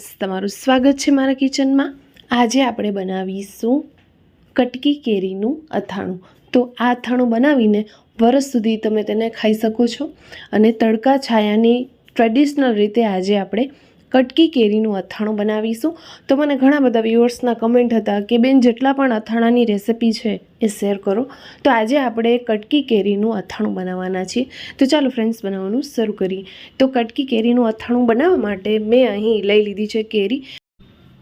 Friends તમારું સ્વાગત છે મારા કિચનમાં. આજે આપણે બનાવીશું કટકી કેરીનું અથાણું. તો આ અથાણું બનાવીને વરસ સુધી તમે તેને ખાઈ શકો છો. અને તડકા છાયાની ટ્રેડિશનલ રીતે આજે આપણે કટકી કેરીનું અથાણું બનાવીશું. તો મને ઘણા બધા વ્યુઅર્સના કમેન્ટ હતા કે, બેન, જેટલા પણ અથાણાની રેસિપી છે એ શેર કરો. તો આજે આપણે કટકી કેરીનું અથાણું બનાવવાના છીએ. તો ચાલો ફ્રેન્ડ્સ બનાવવાનું શરૂ કરીએ. તો કટકી કેરીનું અથાણું બનાવવા માટે મેં અહીં લઈ લીધી છે કેરી.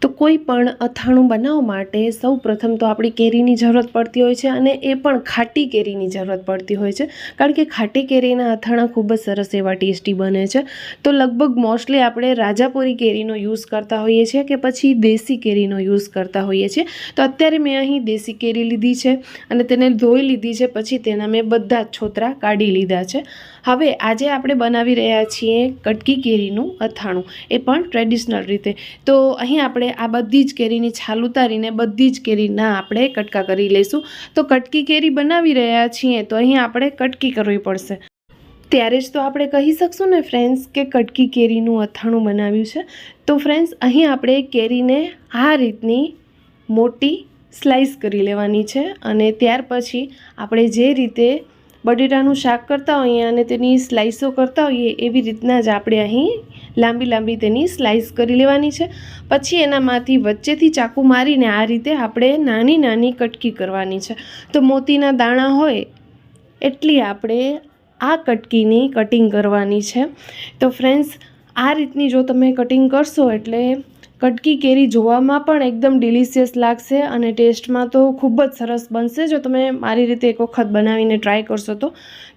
તો કોઈ પણ અથાણું બનાવવા માટે સૌ પ્રથમ તો આપણી કેરીની જરૂરત પડતી હોય છે અને એ પણ ખાટી કેરીની જરૂરત પડતી હોય છે. કારણ કે ખાટી કેરીના અથાણા ખૂબ જ સરસ એવા ટેસ્ટી બને છે. તો લગભગ મોસ્ટલી આપણે રાજાપુરી કેરીનો યુઝ કરતા હોઈએ છીએ કે પછી દેશી કેરીનો યુઝ કરતા હોઈએ છીએ. તો અત્યારે મેં અહીં દેશી કેરી લીધી છે અને તેને ધોઈ લીધી છે. પછી તેના મેં બધા જ છોતરા કાઢી લીધા છે. હવે આજે આપણે બનાવી રહ્યા છીએ કટકી કેરીનું અથાણું, એ પણ ટ્રેડિશનલ રીતે. તો અહીં આપણે આ બધી જ કેરીની છાલ ઉતારીને બધી જ કેરીના આપણે કટકા કરી લઈશું. તો કટકી કેરી બનાવી રહ્યા છીએ, તો અહીં આપણે કટકી કરવી પડશે. ત્યારે જ તો આપણે કહી શકશું ને ફ્રેન્ડ્સ કે કટકી કેરીનું અથાણું બનાવ્યું છે. તો ફ્રેન્ડ્સ અહીં આપણે કેરીને આ રીતની મોટી સ્લાઈસ કરી લેવાની છે અને ત્યાર પછી આપણે જે રીતે બટેટાનું શાક કરતા હોઈએ અને તેની સ્લાઈસો કરતા હોઈએ, એવી રીતના જ આપણે અહીં લાંબી લાંબી તેની સ્લાઈસ કરી લેવાની છે. પછી એનામાંથી વચ્ચેથી ચાકુ મારીને આ રીતે આપણે નાની નાની કટકી કરવાની છે. તો મોતીના દાણા હોય એટલી આપણે આ કટકીની કટિંગ કરવાની છે. તો ફ્રેન્ડ્સ, આ રીતની જો તમે કટિંગ કરશો એટલે કટકી કેરી જોવામાં પણ એકદમ ડિલિશિયસ લાગશે અને ટેસ્ટમાં તો ખૂબ જ સરસ બનશે. જો તમે મારી રીતે એક વખત બનાવીને ટ્રાય કરશો તો.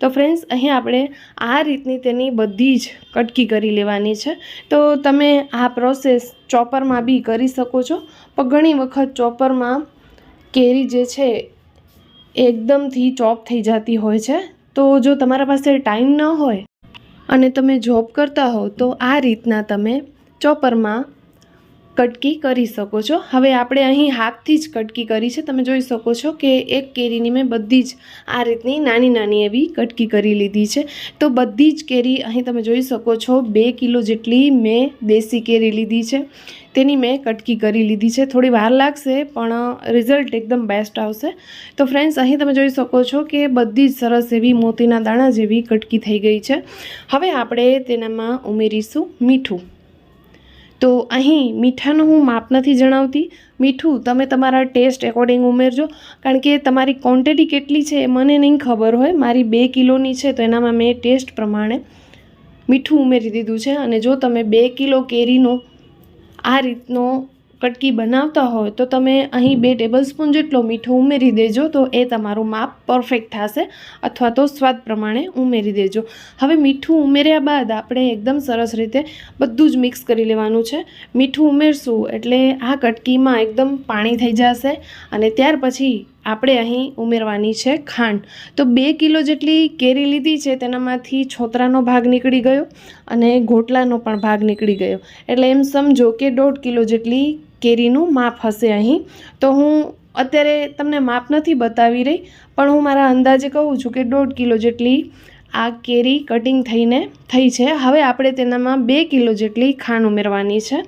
તો ફ્રેન્ડ્સ અહીં આપણે આ રીતની તેની બધી જ કટકી કરી લેવાની છે. તો તમે આ પ્રોસેસ ચોપરમાં બી કરી શકો છો. પણ ઘણી વખત ચોપરમાં કેરી જે છે, એકદમથી ચોપ થઈ જતી હોય છે. તો જો તમારા પાસે ટાઈમ ન હોય અને તમે જોબ કરતા હો તો આ રીતના તમે ચોપરમાં કટકી કરી શકો છો. હવે આપણે અહીં હાથથી જ કટકી કરી છે. તમે જોઈ શકો છો કે એક કેરીની મેં બધી જ આ રીતની નાની નાની એવી કટકી કરી લીધી છે. તો બધી જ કેરી અહીં તમે જોઈ શકો છો, બે કિલો જેટલી મેં દેશી કેરી લીધી છે. તેની મેં કટકી કરી લીધી છે. થોડી વાર લાગશે, પણ રિઝલ્ટ એકદમ બેસ્ટ આવશે. તો ફ્રેન્ડ્સ, અહીં તમે જોઈ શકો છો કે બધી જ સરસ એવી મોતીના દાણા જેવી કટકી થઈ ગઈ છે. હવે આપણે તેનામાં ઉમેરીશું મીઠું. તો અહીં મીઠાનું હું માપ નથી જણાવતી. મીઠું તમે તમારા ટેસ્ટ એકોર્ડિંગ ઉમેરજો. કારણ કે તમારી ક્વોન્ટિટી કેટલી છે એ મને નહીં ખબર હોય. મારી બે કિલોની છે તો એનામાં મેં ટેસ્ટ પ્રમાણે મીઠું ઉમેરી દીધું છે. અને જો તમે બે કિલો કેરીનો આ રીતનો કટકી બનાવતા હોય તો તમે અહીં બે ટેબલ સ્પૂન જેટલો મીઠો ઉમેરી દેજો તો એ તમારું માપ પરફેક્ટ થશે અથવા તો સ્વાદ પ્રમાણે ઉમેરી દેજો. હવે મીઠું ઉમેર્યા બાદ આપણે એકદમ સરસ રીતે બધું જ મિક્સ કરી લેવાનું છે. મીઠું ઉમેરશું એટલે આ કટકીમાં એકદમ પાણી થઈ જશે અને ત્યાર પછી આપણે અહીં ઉમેરવાની છે ખાંડ. તો બે કિલો જેટલી કેરી લીધી છે, તેનામાંથી છોતરાનો ભાગ નીકળી ગયો અને ગોટલાનો પણ ભાગ નીકળી ગયો. એટલે એમ સમજો કે દોઢ કિલો જેટલી કેરીનું માપ હશે અહીં. તો હું અત્યારે તમને માપ નથી બતાવી રહી, પણ હું મારા અંદાજે કહું છું કે દોઢ કિલો જેટલી આ કેરી કટિંગ થઈને થઈ છે. હવે આપણે તેનામાં બે કિલો જેટલી ખાંડ ઉમેરવાની છે.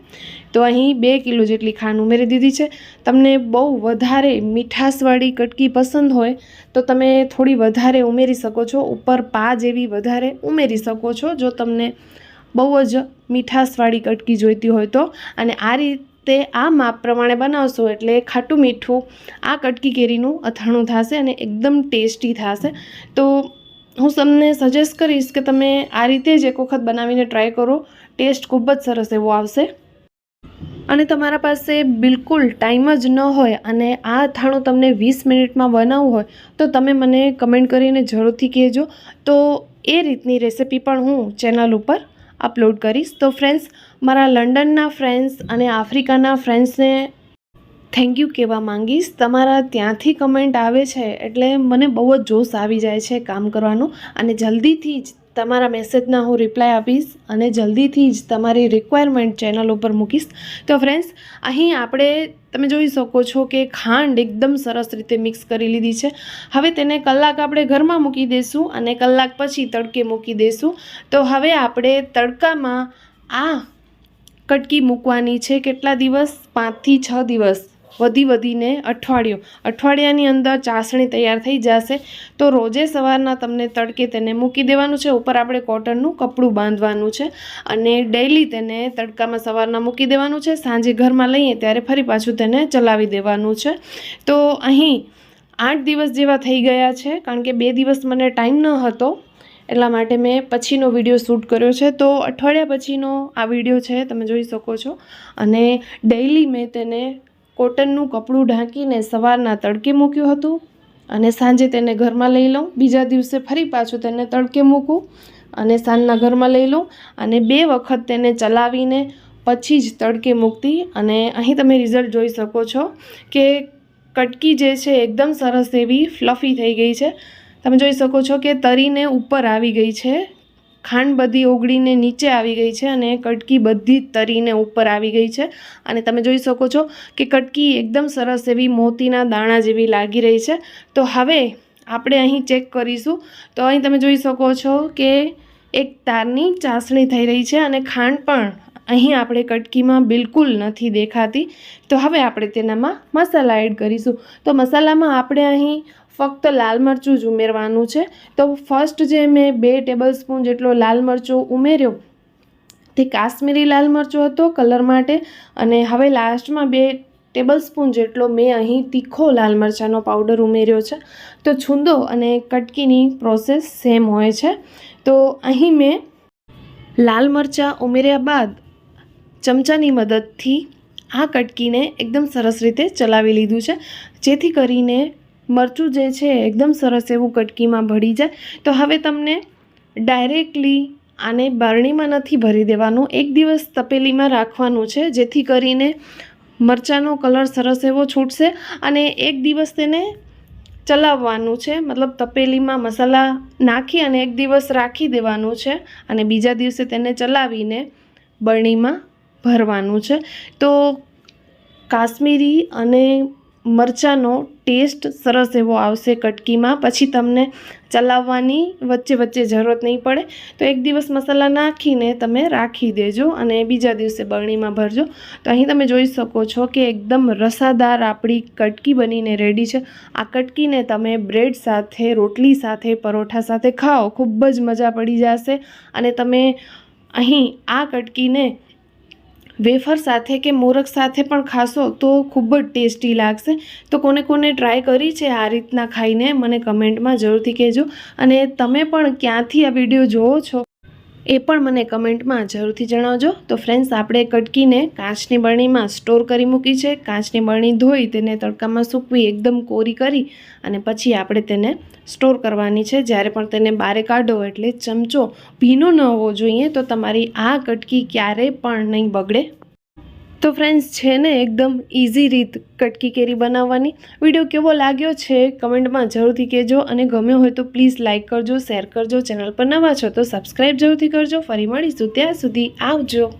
તો અહીં બે કિલો જેટલી ખાંડ ઉમેરી દીધી છે. તમને બહુ વધારે મીઠાશવાળી કટકી પસંદ હોય તો તમે થોડી વધારે ઉમેરી શકો છો. ઉપર પા જેવી વધારે ઉમેરી શકો છો જો તમને બહુ જ મીઠાશવાળી કટકી જોઈતી હોય તો. અને આ રીતે આ માપ પ્રમાણે બનાવશો એટલે ખાટું મીઠું આ કટકી કેરીનું અથાણું થશે અને એકદમ ટેસ્ટી થશે. તો હું તમને સજેસ્ટ કરીશ કે તમે આ રીતે જ એક વખત બનાવીને ટ્રાય કરો. ટેસ્ટ ખૂબ જ સરસ એવો આવશે. અને તમારા પાસે બિલકુલ ટાઈમ જ ન હોય અને આ અથાણું તમને વીસ મિનિટમાં બનાવવું હોય, તો તમે મને કમેન્ટ કરીને જરૂરથી કહેજો. તો એ રીતની રેસિપી પણ હું ચેનલ ઉપર અપલોડ કરીશ. તો ફ્રેન્ડ્સ મારા લંડનના ફ્રેન્ડ્સ અને આફ્રિકાના ફ્રેન્ડ્સને થેન્ક યુ કહેવા માંગીશ. તમારા ત્યાંથી કમેન્ટ આવે છે એટલે મને બહુ જ જોશ આવી જાય છે કામ કરવાનું અને જલ્દીથી જ તમારા મેસેજના હું રિપ્લાય આપીશ અને જલ્દીથી જ તમારી રિક્વાયરમેન્ટ ચેનલ ઉપર મૂકીશ. તો ફ્રેન્ડ્સ અહીં આપણે તમે જોઈ શકો છો કે ખાંડ એકદમ સરસ રીતે મિક્સ કરી લીધી છે. હવે તેને કલાક આપણે ઘરમાં મૂકી દઈશું અને કલાક પછી તડકે મૂકી દઈશું તો હવે આપણે તડકામાં આ કટકી મૂકવાની છે. કેટલા દિવસ? પાંચથી છ દિવસ. વધી વધીને અઠવાડિયું. અઠવાડિયાની અંદર ચાસણી તૈયાર થઈ જશે. તો રોજે સવારના તમને તડકે તેને મૂકી દેવાનું છે. ઉપર આપણે કોટનનું કપડું બાંધવાનું છે અને ડેઈલી તેને તડકામાં સવારના મૂકી દેવાનું છે. સાંજે ઘરમાં લઈએ ત્યારે ફરી પાછું તેને ચલાવી દેવાનું છે. તો અહીં આઠ દિવસ જેવા થઈ ગયા છે. કારણ કે બે દિવસ મને ટાઈમ ન હતો. એટલા માટે મેં પછીનો વીડિયો શૂટ કર્યો છે. તો અઠવાડિયા પછીનો આ વીડિયો છે. તમે જોઈ શકો છો. અને ડેઈલી મેં તેને કોટનનું કપડું ઢાંકીને સવારના તડકે મૂક્યું હતું અને સાંજે તેને ઘરમાં લઈ લઉં. બીજા દિવસે ફરી પાછું તેને તડકે મૂકું અને સાંજના ઘરમાં લઈ લઉં અને બે વખત તેને ચલાવીને પછી જ તડકે મૂકતી. અને અહીં તમે રિઝલ્ટ જોઈ શકો છો કે કટકી જે છે એકદમ સરસ એવી ફ્લફી થઈ ગઈ છે. તમે જોઈ શકો છો કે તરીને ઉપર આવી ગઈ છે. ખાંડ બધી ઓગળીને નીચે આવી ગઈ છે અને કટકી બધી તરીને ઉપર આવી ગઈ છે. અને તમે જોઈ શકો છો કે કટકી એકદમ સરસ એવી મોતીના દાણા જેવી લાગી રહી છે. તો હવે આપણે અહીં ચેક કરીશું. તો અહીં તમે જોઈ શકો છો કે એક તારની ચાસણી થઈ રહી છે અને ખાંડ પણ અહીં આપણે કટકીમાં બિલકુલ નથી દેખાતી. તો હવે આપણે તેનામાં મસાલા એડ કરીશું. તો મસાલામાં આપણે અહીં ફક્ત લાલ મરચું જ ઉમેરવાનું છે. તો ફર્સ્ટ જે મેં બે ટેબલ સ્પૂન જેટલો લાલ મરચું ઉમેર્યો, તે કાશ્મીરી લાલ મરચું હતો કલર માટે, અને હવે લાસ્ટમાં બે ટેબલ સ્પૂન જેટલો મેં અહીં તીખો લાલ મરચાંનો પાવડર ઉમેર્યો છે. તો છૂંદો અને કટકીની પ્રોસેસ સેમ હોય છે. તો અહીં મેં લાલ મરચાં ઉમેર્યા બાદ ચમચાની મદદથી આ કટકીને એકદમ સરસ રીતે ચલાવી લીધું છે. જેથી કરીને મરચું જે છે એકદમ સરસ એવું કટકીમાં ભળી જાય. તો હવે તમને ડાયરેક્ટલી આને બારણીમાં નથી ભરી દેવાનું. એક દિવસ તપેલીમાં રાખવાનું છે, જેથી કરીને મરચાંનો કલર સરસ એવો છૂટશે અને એક દિવસ તેને ચલાવવાનું છે. મતલબ તપેલીમાં મસાલા નાખી અને એક દિવસ રાખી દેવાનું છે અને બીજા દિવસે તેને ચલાવીને બરણીમાં ભરવાનું છે. તો કાશ્મીરી અને મરચાંનો ટેસ્ટ સરસ એવો આવશે કટકીમાં. પછી તમને ચલાવવાની વચ્ચે વચ્ચે જરૂરત નહીં પડે. તો એક દિવસ મસાલા નાખીને તમે રાખી દેજો અને બીજા દિવસે બરણીમાં ભરજો. તો અહીં તમે જોઈ શકો છો કે એકદમ રસાદાર આપણી કટકી બનીને રેડી છે. આ કટકીને તમે બ્રેડ સાથે, રોટલી સાથે, પરોઠા સાથે ખાઓ, ખૂબ જ મજા પડી જશે. અને તમે અહીં આ કટકીને વેફર સાથે કે મોરક સાથે પણ ખાશો તો ખૂબ જ ટેસ્ટી લાગશે. તો કોને કોને ટ્રાય કરી છે આ રીતના ખાઈને મને કમેન્ટમાં જરૂરથી કહેજો. અને તમે પણ ક્યાંથી આ વીડિયો જોવો છો? એ પણ મને કમેન્ટમાં જરૂરથી જણાવજો. તો ફ્રેન્ડ્સ આપણે કટકીને કાચની બરણીમાં સ્ટોર કરી મૂકી છે. કાચની બરણી ધોઈ તેને તડકામાં સૂકવી, એકદમ કોરી કરી અને પછી આપણે તેને સ્ટોર કરવાની છે. જ્યારે પણ તેને બારે કાઢો એટલે ચમચો ભીનો ન હોવો જોઈએ, તો તમારી આ કટકી ક્યારેય પણ નહીં બગડે. તો ફ્રેન્ડ્સ છે ને એકદમ ઇઝી રીત કટકી કેરી બનાવવાની. વીડિયો કેવો લાગ્યો છે કમેન્ટમાં જરૂરથી કહેજો અને ગમ્યો હોય તો પ્લીઝ લાઇક કરજો શેર કરજો, ચેનલ પર નવા છો તો સબસ્ક્રાઈબ જરૂરથી કરજો. ફરી મળીશું ત્યાં સુધી આવજો.